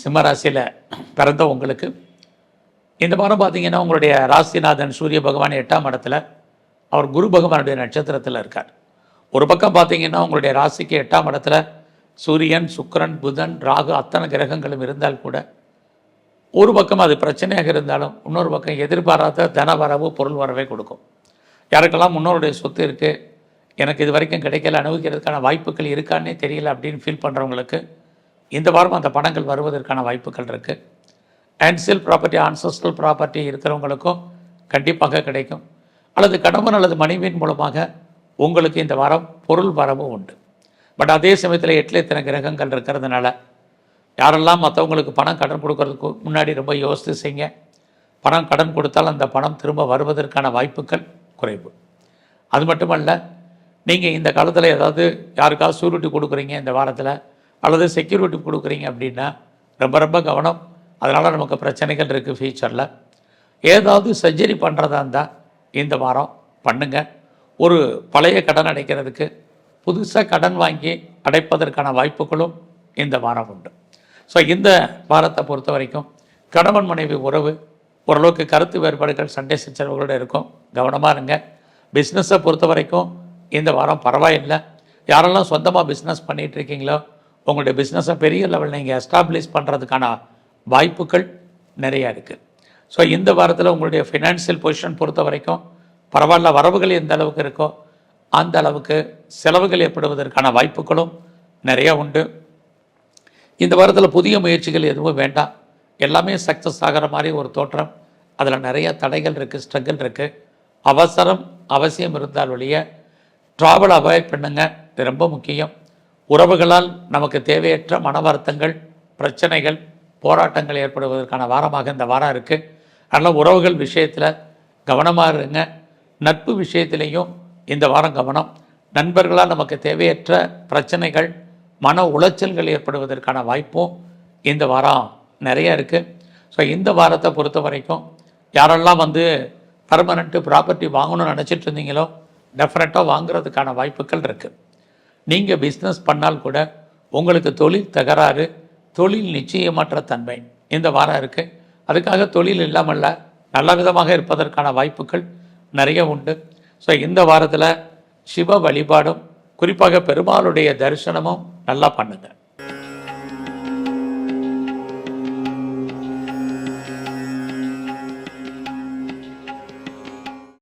சிம்மராசியில் பிறந்த உங்களுக்கு. இந்த வாரம் பார்த்தீங்கன்னா உங்களுடைய ராசிநாதன் சூரிய பகவான் எட்டாம் இடத்துல அவர் குரு பகவானுடைய நட்சத்திரத்தில் இருக்கார். ஒரு பக்கம் பார்த்தீங்கன்னா உங்களுடைய ராசிக்கு எட்டாம் இடத்துல சூரியன் சுக்கரன் புதன் ராகு அத்தனை கிரகங்களும் இருந்தால் கூட ஒரு பக்கம் அது பிரச்சனையாக இருந்தாலும் இன்னொரு பக்கம் எதிர்பாராத தன வரவு பொருள் வரவே கொடுக்கும். யாருக்கெல்லாம் முன்னோருடைய சொத்து இருக்குது எனக்கு இது வரைக்கும் கிடைக்கல அனுபவிக்கிறதுக்கான வாய்ப்புகள் இருக்கான்னே தெரியல அப்படின்னு ஃபீல் பண்ணுறவங்களுக்கு இந்த வாரம் அந்த பணங்கள் வருவதற்கான வாய்ப்புகள் இருக்குது ஆன்சியல் ப்ராப்பர்ட்டி ஆன்சஸ்டல் ப்ராப்பர்ட்டி இருக்கிறவங்களுக்கும் கண்டிப்பாக கிடைக்கும். அல்லது கணவன் அல்லது மனைவியின் மூலமாக உங்களுக்கு இந்த வாரம் பொருள் வரவும் உண்டு. பட் அதே சமயத்தில் எட்டில் இத்தனை கிரகங்கள் இருக்கிறதுனால யாரெல்லாம் மற்றவங்களுக்கு பணம் கடன் கொடுக்கறதுக்கு முன்னாடி ரொம்ப யோசித்து செய்யுங்க. பணம் கடன் கொடுத்தால் அந்த பணம் திரும்ப வருவதற்கான வாய்ப்புகள் குறைவு. அது மட்டுமல்ல நீங்கள் இந்த காலத்தில் ஏதாவது யாருக்காவது சூரிட்டி கொடுக்குறீங்க இந்த வாரத்தில் அல்லது செக்யூரிட்டி கொடுக்குறீங்க அப்படின்னா ரொம்ப ரொம்ப கவனம். அதனால் நமக்கு பிரச்சனைகள் இருக்குது ஃபியூச்சரில் ஏதாவது சர்ஜரி பண்ணுறதா இருந்தால் இந்த வாரம் பண்ணுங்கள் ஒரு பழைய கடன் அடைக்கிறதுக்கு புதுசாக கடன் வாங்கி அடைப்பதற்கான வாய்ப்புகளும் இந்த வாரம் உண்டு. ஸோ இந்த வாரத்தை பொறுத்த வரைக்கும் கணவன் மனைவி உறவு ஓரளவுக்கு கருத்து வேறுபாடுகள் சண்டை சச்சரவுகளோடு இருக்கும். கவனமாக இருங்க. பிஸ்னஸை பொறுத்த வரைக்கும் இந்த வாரம் பரவாயில்லை. யாரெல்லாம் சொந்தமாக பிஸ்னஸ் பண்ணிகிட்டு இருக்கீங்களோ உங்களுடைய பிஸ்னஸை பெரிய லெவலில் நீங்கள் எஸ்டாப்ளிஷ் பண்ணுறதுக்கான வாய்ப்புகள் நிறையா இருக்குது ஸோ இந்த வாரத்தில் உங்களுடைய ஃபினான்ஷியல் பொசிஷன் பொறுத்த வரைக்கும் பரவாயில்ல வரவுகள் எந்த அளவுக்கு இருக்கோ அந்த அளவுக்கு செலவுகள் ஏற்படுவதற்கான வாய்ப்புகளும் நிறையா உண்டு. இந்த வாரத்தில் புதிய முயற்சிகள் எதுவும் வேண்டாம். எல்லாமே சக்ஸஸ் ஆகிற மாதிரி ஒரு தோற்றம். அதில் நிறைய தடைகள் இருக்குது ஸ்ட்ரகிள் இருக்குது அவசரம் அவசியம் இருந்தால் ஒழிய ட்ராவல் அவாய்ட் பண்ணுங்க. இது ரொம்ப முக்கியம். உறவுகளால் நமக்கு தேவையற்ற மன வருத்தங்கள் பிரச்சனைகள் போராட்டங்கள் ஏற்படுவதற்கான வாரமாக இந்த வாரம் இருக்குது அதனால் உறவுகள் விஷயத்தில் கவனமாக இருங்க. நட்பு விஷயத்திலையும் இந்த வாரம் கவனம். நண்பர்களால் நமக்கு தேவையற்ற பிரச்சனைகள் மன உளைச்சல்கள் ஏற்படுவதற்கான வாய்ப்பும் இந்த வாரம் நிறைய இருக்குது ஸோ இந்த வாரத்தை பொறுத்த வரைக்கும் யாரெல்லாம் வந்து பர்மனெண்ட்டு ப்ராப்பர்ட்டி வாங்கணும்னு நினச்சிட்டு இருந்தீங்களோ டெஃபினட்டாக வாங்குறதுக்கான வாய்ப்புகள் இருக்குது நீங்கள் பிஸ்னஸ் பண்ணால் கூட உங்களுக்கு தொழில் தகராறு தொழில் நிச்சயமற்ற தன்மை. இந்த வாரம் இருக்குது அதுக்காக தொழில் இல்லாமல்ல நல்ல விதமாக இருப்பதற்கான வாய்ப்புகள் நிறைய உண்டு. ஸோ இந்த வாரத்தில் சிவ வழிபாடும் குறிப்பாக பெருமாளுடைய தரிசனமும் நல்லா பண்ணுங்கள்